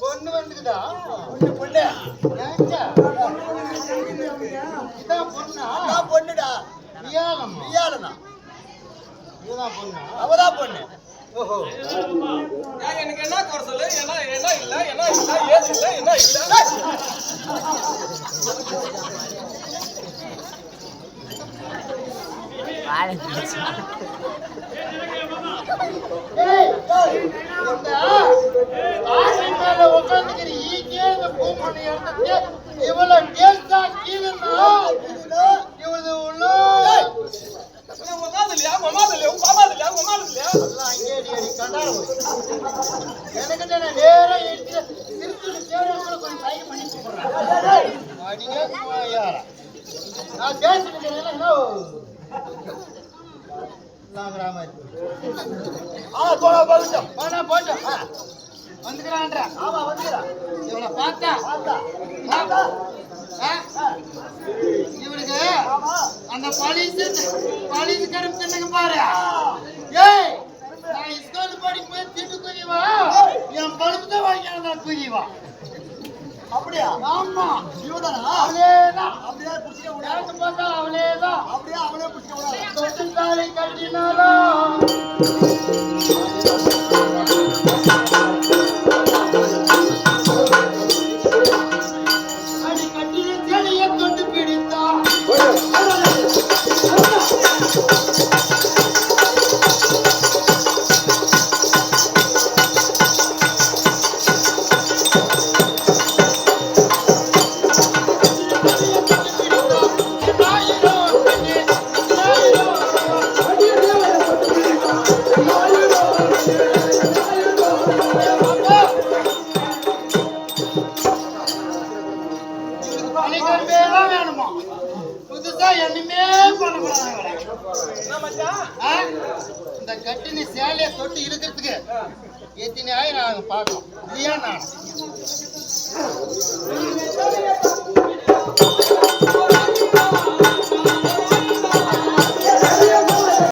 பொண்ணு வந்துக்குதா? பொண்ணு, பொண்ணு. ஏங்க? இதான் பொண்ணா? வியாழமா? இதுதான் பொண்ணா? அவதான் பொண்ணு. ஓஹோ. எனக்கு என்ன குறை சொல்லு என்ன என்ன இல்ல என்ன இல்ல ஏது இல்ல என்ன இல்ல கொஞ்சம் சைகை பண்ணி கூப்பிடுறேன். அடியே போயாரா. நான் பேசிட்டு வந்துக்கிறான்றா. இவனை பார்த்தா? பார்த்தா? ஆ? இவனுக்கு அந்த பழிசு பழிசு கருப்பு தின்னுங்க பாரு. ஏய் நான் ஸ்கூல் படிக்கும் போது திட்டு குதிவா என் பழுப்பு தான் வாங்கியான நான் குதிவா அப்படியா? ஆமா. இவதானா? அவளேதான் அப்படியே? புடிச்சிக்க பார்த்தா Krishna புதுசா இந்த கட்டின சேலையை தொட்டு இருக்கிறதுக்கு எத்தனை ஆயிரம் ஆகும் பார்க்கணும் இல்லையா நான்?